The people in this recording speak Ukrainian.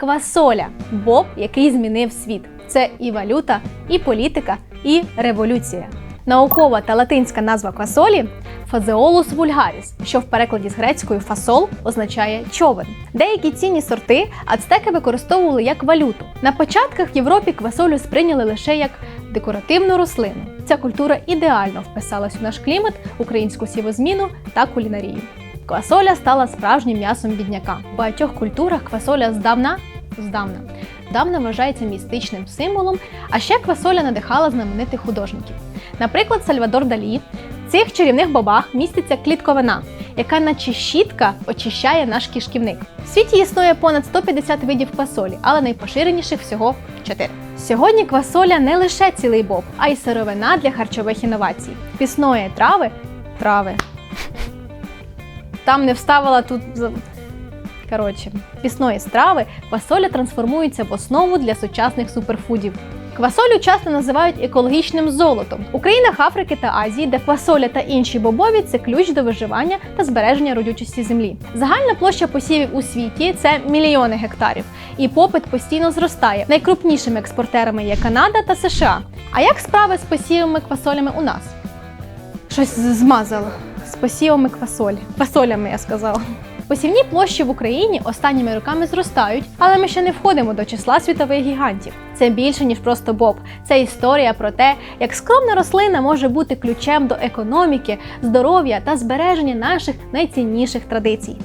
Квасоля боб, який змінив світ. Це і валюта, і політика, і революція. Наукова та латинська назва квасолі фазеолус вульгаріс, що в перекладі з грецькою фасол означає човен. Деякі цінні сорти ацтеки використовували як валюту. На початках в Європі квасолю сприйняли лише як декоративну рослину. Ця культура ідеально вписалась у наш клімат, українську сівозміну та кулінарію. Квасоля стала справжнім м'ясом бідняка. В багатьох культурах квасоля здавна здавна. Давна вважається містичним символом, а ще квасоля надихала знаменитих художників. Наприклад, Сальвадор Далі. В цих чарівних бобах міститься клітковина, яка наче щітка очищає наш кишківник. В світі існує понад 150 видів квасолі, але найпоширеніших всього 4. Сьогодні квасоля не лише цілий боб, а й сировина для харчових інновацій. Пісної трави трави. Там не вставила тут. Коротше, пісної страви квасоля трансформується в основу для сучасних суперфудів. Квасолю часто називають екологічним золотом. У країнах Африки та Азії, де квасоля та інші бобові це ключ до виживання та збереження родючості землі. Загальна площа посівів у світі це мільйони гектарів, і попит постійно зростає. Найкрупнішими експортерами є Канада та США. А як справи з посівами квасолями у нас? Щось змазало. З посівами квасолі. Квасолями, я сказала. Посівні площі в Україні останніми роками зростають, але ми ще не входимо до числа світових гігантів. Це більше ніж просто боб. Це історія про те, як скромна рослина може бути ключем до економіки, здоров'я та збереження наших найцінніших традицій.